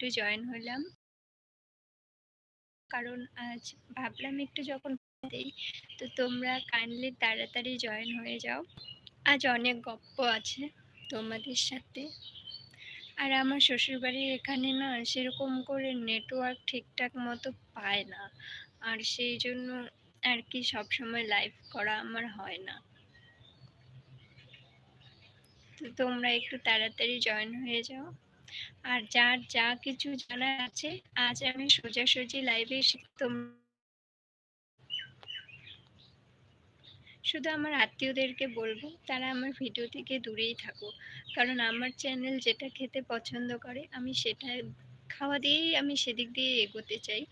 একটু জয়েন হলাম। কারণ আজ ভাবলাম একটু যখন তো তোমরা কাইন্ডলি তাড়াতাড়ি জয়েন হয়ে যাও। আজ অনেক গপ্প আছে তোমাদের সাথে। আর আমার শ্বশুরবাড়ির এখানে না সেরকম করে নেটওয়ার্ক ঠিকঠাক মতো পায় না। আর সেই জন্য আর কি সবসময় লাইভ করা আমার হয় না। তো তোমরা একটু তাড়াতাড়ি জয়েন হয়ে যাও। আর যার যা কিছু জানার আছে, আজ আমি সোজাসুজি লাইভে এসে শুধু আমার আত্মীয়দেরকে বলব, তারা আমার ভিডিও থেকে দূরেই থাকুক। কারণ আমার চ্যানেল যেটা খেতে পছন্দ করে, আমি সেটা খাওয়া দিয়েই আমি সেদিক দিয়ে এগোতে চাই।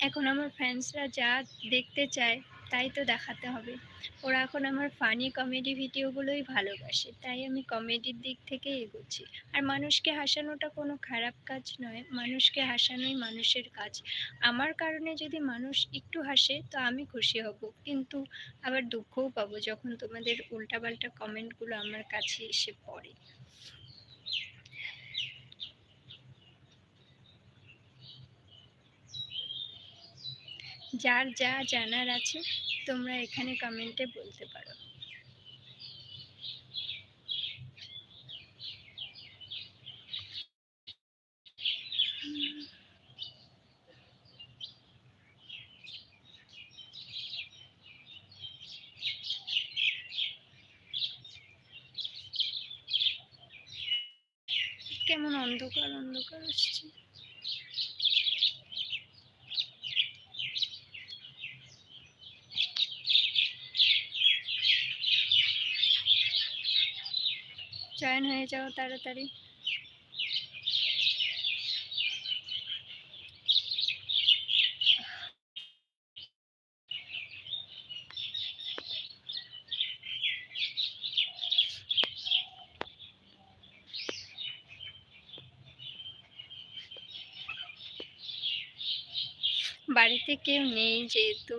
এখন আমার ফ্যান্সরা যা দেখতে চায় তাই তো দেখাতে হবে। ওরা এখন আমার ফানি কমেডি ভিডিওগুলোই ভালোবাসে, তাই আমি কমেডির দিক থেকে এগোচ্ছি। আর মানুষকে হাসানোটা কোনো খারাপ কাজ নয়, মানুষকে হাসানোই মানুষের কাজ। আমার কারণে যদি মানুষ একটু হাসে, তো আমি খুশি হব। কিন্তু আবার দুঃখও পাবো যখন তোমাদের উল্টাপাল্টা কমেন্টগুলো আমার কাছে এসে পড়ে। যার যা জানার আছে তোমরা এখানে কমেন্টে বলতে পারো। কেমন অন্ধকার অন্ধকার আসছে। জয়েন হয়ে যাও তাড়াতাড়ি। বাড়িতে কেউ নেই যেহেতু।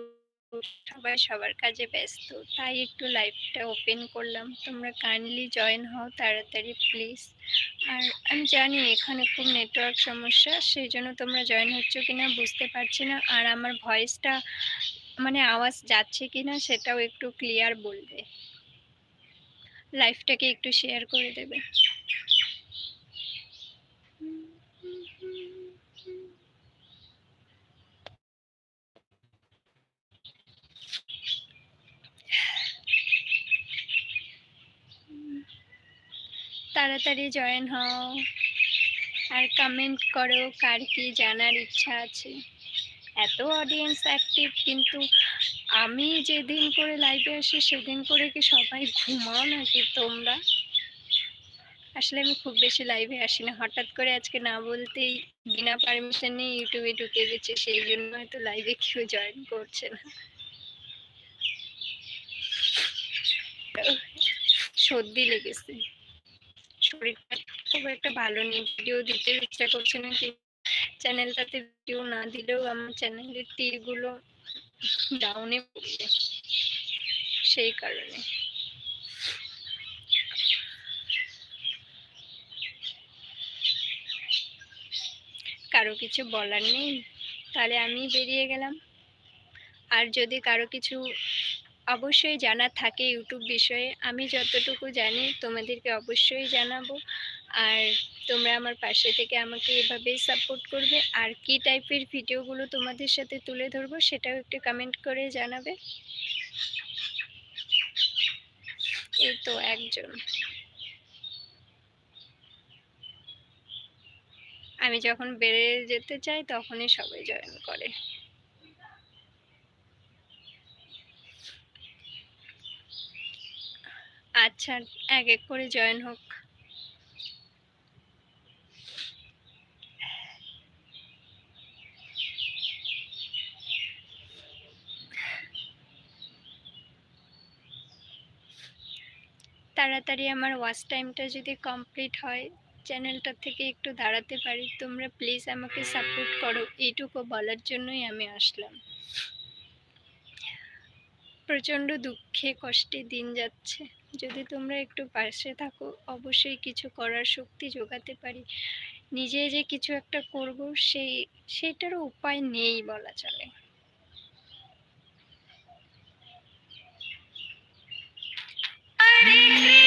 সবাই সবার কাজে ব্যস্ত। তাই একটু লাইভটা ওপেন করলাম। তোমরা কাইন্ডলি জয়েন হও তাড়াতাড়ি প্লিজ আর আমি জানি এখানে খুব নেটওয়ার্ক সমস্যা, সেই জন্য তোমরা জয়েন হচ্ছ কি না বুঝতে পারছি না। আর আমার ভয়েসটা মানে আওয়াজ যাচ্ছে কিনা সেটাও একটু ক্লিয়ার বলবে। লাইফটাকে একটু শেয়ার করে দেবে। তাড়াতাড়ি জয়েন হও। আর কমেন্ট করো কার কি জানার ইচ্ছা আছে। এত অডিয়েন্স অ্যাক্টিভ কিন্তু আমি যেদিন করে লাইভে আসি, সেদিন করে কি সবাই ঘুমাও নাকি তোমরা? আসলে আমি খুব বেশি লাইভে আসি না হঠাৎ করে আজকে না বলতেই বিনা পারমিশনে ইউটিউবে ঢুকে গেছে, সেই জন্য হয়তো লাইভে কেউ জয়েন করছে না। সর্দি লেগেছে। শরীরটা খুব একটা ভালো নেই। ভিডিও দিতে ইচ্ছা করছে না চ্যানেলটাতে ভিডিও না দিলেও আমার চ্যানেলের তীরগুলো ডাউনে পড়বে সেই কারণে। কারও কিছু বলার নেই। তাহলে আমি বেরিয়ে গেলাম। আর যদি কারও কিছু অবশ্যই জানা থাকে ইউটিউব বিষয়ে। আমি যতটুকু জানি তোমাদেরকে অবশ্যই জানাব। আর তোমরা আমার পাশে থেকে আমাকে এভাবেই সাপোর্ট করবে। আর কি টাইপের ভিডিওগুলো তোমাদের সাথে তুলে ধরবো সেটাও একটু কমেন্ট করে জানাবে। এই তো একজন। আমি যখন বেড়ে যেতে চাই তখনই সবাই জয়েন করে। আচ্ছা এক এক করে জয়েন হোক। তাড়াতাড়ি আমার ওয়াচ টাইমটা যদি কমপ্লিট হয়, চ্যানেলটা থেকে একটু দাঁড়াতে পারি। তোমরা প্লিজ আমাকে সাপোর্ট করো, এইটুকু বলার জন্যই আমি আসলাম। প্রচণ্ড দুঃখে কষ্টে দিন যাচ্ছে। যদি তোমরা একটু পাশে থাকো, অবশ্যই কিছু করার শক্তি যোগাতে পারি। নিজে যে কিছু একটা করব, সেই, সেটারও উপায় নেই বলা চলে। Thank কৃষ্ণ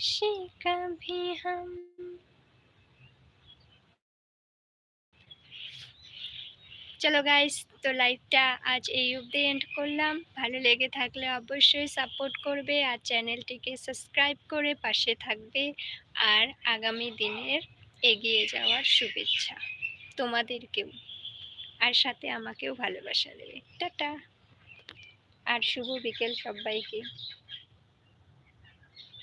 खुशी कभी हम চলো গাইস তো লাইভটা আজ এই অবধি এন্ড করলাম ভালো লেগে থাকলে অবশ্যই সাপোর্ট করবে আর চ্যানেলটিকে সাবস্ক্রাইব করে পাশে থাকবে আর আগামী দিনের এগিয়ে যাওয়ার শুভেচ্ছা তোমাদেরকেও আর সাথে আমাকেও ভালোবাসা দেবে টাটা আর শুভ বিকেল সবাইকে